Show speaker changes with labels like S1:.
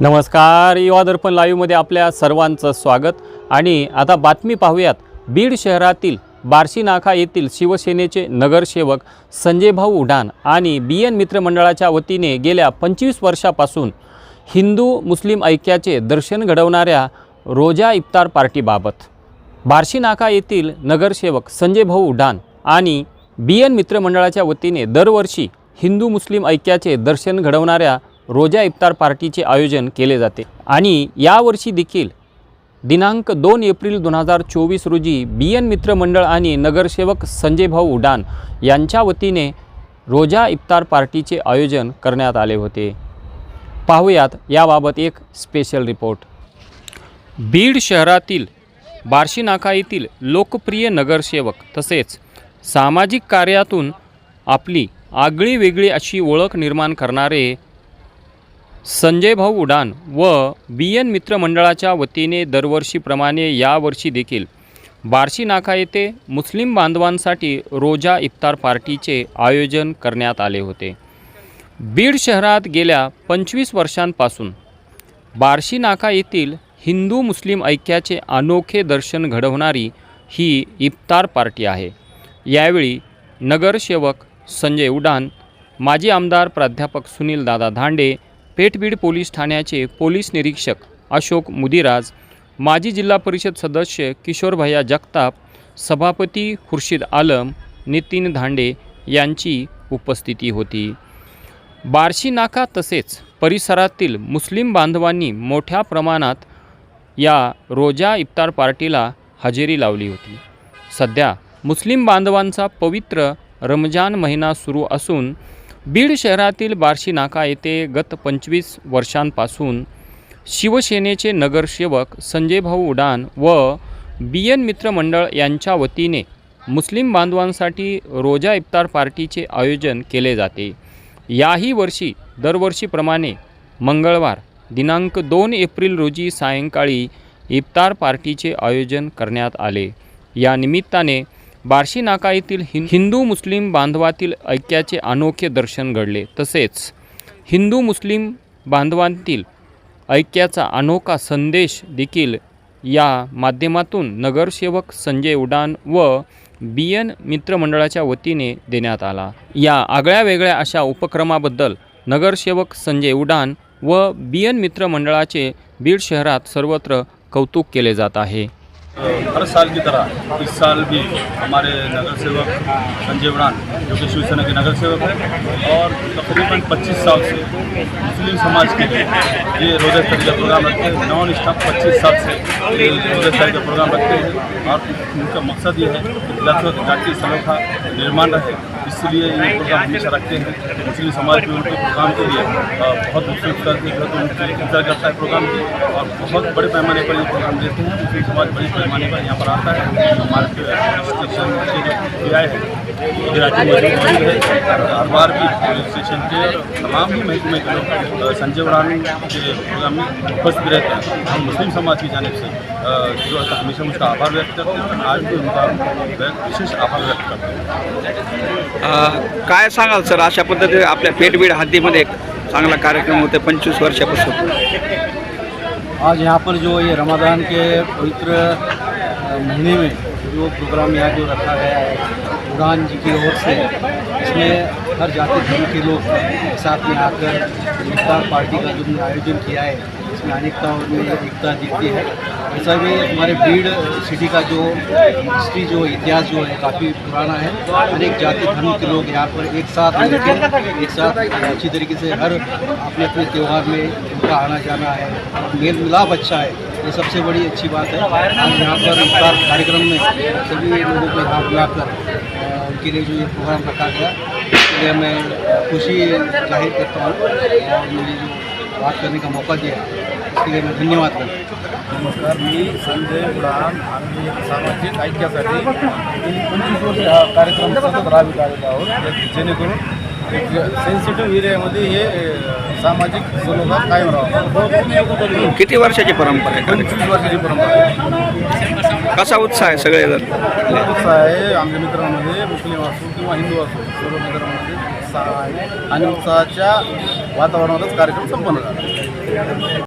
S1: नमस्कार युवा दर्पण लाईव्हमध्ये आपल्या सर्वांचं स्वागत. आणि आता बातमी पाहूयात. बीड शहरातील बार्शी नाका येथील शिवसेनेचे नगरसेवक संजय भाऊ उडान आणि बी एन मित्रमंडळाच्या वतीने गेल्या पंचवीस वर्षापासून हिंदू मुस्लिम ऐक्याचे दर्शन घडवणाऱ्या रोजा इफ्तार पार्टीबाबत. बार्शी नाका येथील नगरसेवक संजय भाऊ उडान आणि बी एन मित्रमंडळाच्या वतीने दरवर्षी हिंदू मुस्लिम ऐक्याचे दर्शन घडवणाऱ्या रोजा इफ्तार पार्टीचे आयोजन केले जाते. आणि यावर्षी देखील दिनांक दोन एप्रिल दोन हजार चोवीस रोजी बी एन मित्रमंडळ आणि नगरसेवक संजय भाऊ उडान यांच्या वतीने रोजा इफ्तार पार्टीचे आयोजन करण्यात आले होते. पाहूयात याबाबत एक स्पेशल रिपोर्ट बीड शहरातील बार्शी नाका येथील लोकप्रिय नगरसेवक तसेच सामाजिक कार्यातून आपली आगळी वेगळी अशी ओळख निर्माण करणारे संजय भाऊ उडान व बी एन मित्रमंडळाच्या वतीने दरवर्षीप्रमाणे यावर्षी देखील बार्शी नाका येथे मुस्लिम बांधवांसाठी रोजा इफ्तार पार्टीचे आयोजन करण्यात आले होते. बीड शहरात गेल्या पंचवीस वर्षांपासून बार्शी नाका येथील हिंदू मुस्लिम ऐक्याचे अनोखे दर्शन घडवणारी ही इफ्तार पार्टी आहे. यावेळी नगरसेवक संजय उडान माजी आमदार प्राध्यापक सुनील दादा धांडे पेठबीड पोलीस ठाण्याचे पोलीस निरीक्षक अशोक मुदिराज माजी जिल्हा परिषद सदस्य किशोरभैया जगताप सभापती खुर्शीद आलम नितीन धांडे यांची उपस्थिती होती. बार्शी नाका तसेच परिसरातील मुस्लिम बांधवांनी मोठ्या प्रमाणात या रोजा इफ्तार पार्टीला हजेरी लावली होती. सध्या मुस्लिम बांधवांचा पवित्र रमजान महिना सुरू असून बीड शहरातील बार्शी नाका येथे गत पंचवीस वर्षांपासून शिवसेनेचे नगरसेवक संजय भाऊ उडान व बी एन मित्र मंडळ यांच्या वतीने मुस्लिम बांधवांसाठी रोजा इफ्तार पार्टीचे आयोजन केले जाते. याही वर्षी दरवर्षीप्रमाणे मंगळवार दिनांक दोन एप्रिल रोजी सायंकाळी इफ्तार पार्टीचे आयोजन करण्यात आले. या निमित्ताने बार्शी नाका येथील हिंदू मुस्लिम बांधवातील ऐक्याचे अनोखे दर्शन घडले. तसेच हिंदू मुस्लिम बांधवांतील ऐक्याचा अनोखा संदेश देखील या माध्यमातून नगरसेवक संजय उडान व बी एन मित्रमंडळाच्या वतीने देण्यात आला. या आगळ्या वेगळ्या अशा उपक्रमाबद्दल नगरसेवक संजय उडान व बी एन मित्रमंडळाचे बीड शहरात सर्वत्र कौतुक केले जात आहे.
S2: हर साल की तरह इस साल भी हमारे नगर सेवक संजय उड़ान जो कि शिवसेना के नगर सेवक हैं, और तकरीबन 25 साल से मुस्लिम समाज के लिए ये रोज़ा इफ्तारी का प्रोग्राम रखते हैं। नॉन स्टॉप 25 साल से ये रोज़ा इफ्तारी का प्रोग्राम रखते हैं। और उनका मकसद ये है कि लफ्ज़ जाति सलों का निर्माण रहे। इसलिए ये प्रोग्राम हमेशा रखते हैं। मुस्लिम समाज भी उनके प्रोग्राम के लिए बहुत उत्सुक करके करता है प्रोग्राम की, और बहुत बड़े पैमाने पर ये प्रोग्राम देते हैं। मुस्लिम समाज बड़े पैमाने पर यहाँ पर आता है। हमारे स्टेशन के जो पी आई है गुजराती है हर बार भी स्टेशन के तमाम ही महकमे के लोग संजय उड़ान के प्रोग्राम में उपस्थित रहते हैं। हम मुस्लिम समाज की जानब से जो हमेशा उसका आभार व्यक्त करते हैं आज भी उनका विशेष आभार व्यक्त करते हैं।
S3: काय सांगाल सर अशा पद्धतीने आपल्या पेटबीड हद्दीमध्ये एक चांगला कार्यक्रम होते पंचवीस वर्षापासून?
S4: आज यहाँ पर जो ये रमज़ान के पवित्र महीने में जो प्रोग्राम यहाँ जो रखा गया है उड़ान जी की ओर से इसमें हर जाति धर्म के लोग साथ में आकर इफ्तार पार्टी का जो आयोजन किया है इसमें अनेकता में एकता दिखती है। ऐसा भी हमारे भीड़ सिटी का जो हिस्ट्री, जो इतिहास जो है, काफ़ी पुराना है। अनेक जाति, धर्म के लोग यहाँ पर एक साथ मिलकर एक साथ अच्छी तरीके से हर अपने अपने त्यौहार में उनका आना जाना है मेल मिलाप अच्छा है, ये सबसे बड़ी अच्छी बात है। आज यहाँ पर इफ्तार कार्यक्रम में सभी लोगों को यहाँ बुलाकर उनके लिए जो ये प्रोग्राम रखा गया इसके लिए मैं खुशी ज़ाहिर करता हूँ और मुझे जो बात करने का मौका दिया लिए मैं धन्यवाद. करता
S2: नमस्कार मी संजय उडान आम्ही सामाजिक ऐक्यासाठी पंचवीस वर्ष हा कार्यक्रम सतत राबवित आलेलो आहोत. जेणेकरून एक सेन्सिटिव्ह एरियामध्ये हे सामाजिक सलोखा कायम राहावा.
S3: किती वर्षाची परंपरा आहे?
S2: पंचवीस वर्षाची परंपरा आहे.
S3: कसा उत्साह आहे
S2: खूप उत्साह आहे आमच्या मित्रांमध्ये मुस्लिम असो किंवा हिंदू असो सर्व मित्रांमध्ये उत्साह आहे. आणि उत्साहाच्या वातावरणातच कार्यक्रम संपन्न झाला.